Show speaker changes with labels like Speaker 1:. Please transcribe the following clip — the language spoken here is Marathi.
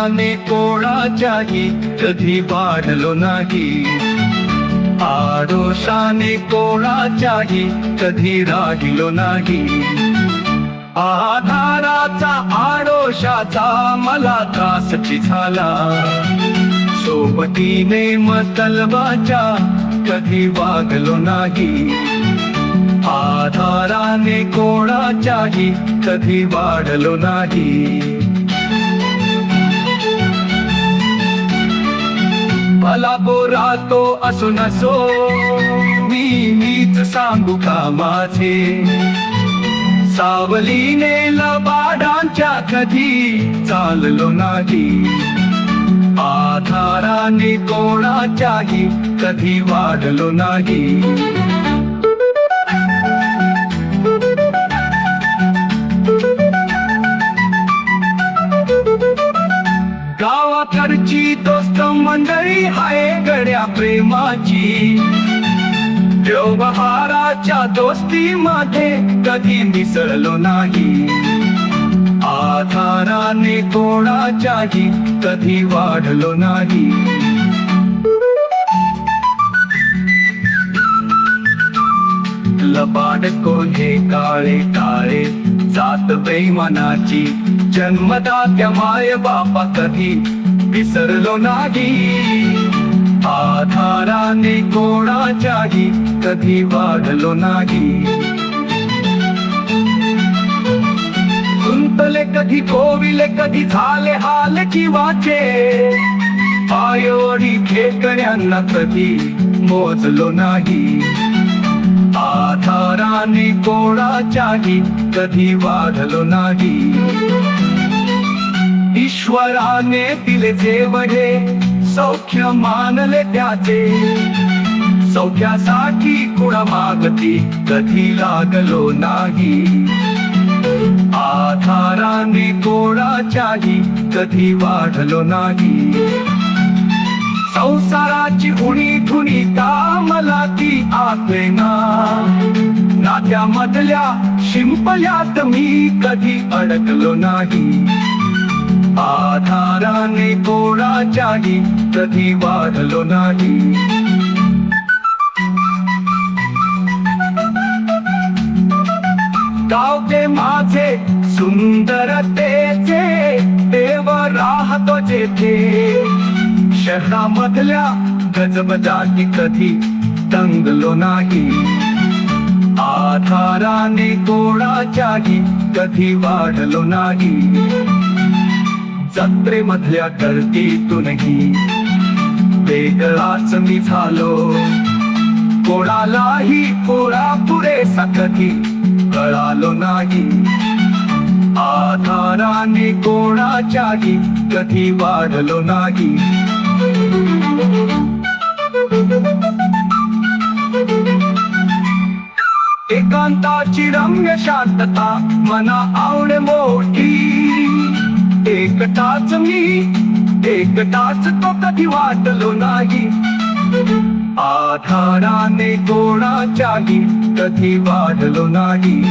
Speaker 1: आधाराने कोणाच्याही कधी वाढलो नाही. आडोशाने कोणाच्याही कधी राहिलो नाही. आधाराचा आडोशाचा मला त्रासची झाला. सोबतीने मतलबाच्या कधी वागलो नाही. आधाराने कोणाच्याही कधी वाढलो नाही. भला बोरा तो असो नसो. मी मीच सांगू का माझे? सावलीने लबाडांच्या कधी चाललो नाही. आधाराने कोणाच्याही कधी वाढलो नाही. गावाकडची तो मंडळी हाय गड्या प्रेमाची. व्यवहाराच्या दोस्तीमध्ये कधी मिसळलो नाही. आधाराने कोणाच्याही कधी वाढलो नाही. लबाड कोल्हे काळे काळे जात बेमानाची जन्मदात्या माय बापा कधी विसरलो नाही. आधाराने कोणाच्याही कधी वाढलो नाही. गुंतले कधी कोविले कधी झाले हाल जीवाचे आयोडी खेकड्यांना कधी मोजलो नाही. आधाराने कोणाच्याही कधी वाढलो नाही. ईश्वराने दिले जेवढे सौख्य मानले त्याचे. सौख्यासाठी कुणा मागती कधी लागलो नाही. आधाराने कोणाच्याही कधी वाढलो नाही. संसाराची उणी धुणी का मला ती आठवेना नात्यामधल्या शिंपल्यात मी कधी अडकलो नाही. आधाराने कोणाच्याही कधी वाढलो नाही. गावते माझे सुंदरतेचे देव राहतो जेथे. शहरामधल्या गजबजाटी कधी दंगलो नाही. आधाराने कोणाच्याही कधी वाढलो नाही. जत्रेमधल्या गर्दीतूनही वेगळाच मी झालो कोणालाही कोणा पुरे कधी कळालो नाही. आधाराने कोणाच्याही कधी वाढलो नाही. एकांताची रम्य शांतता मना आवड मोठी. एकटाच मी एकटाच तो कधी वाटलो नाही. आधाराने कोणाच्याही कधी वाढलो नाही.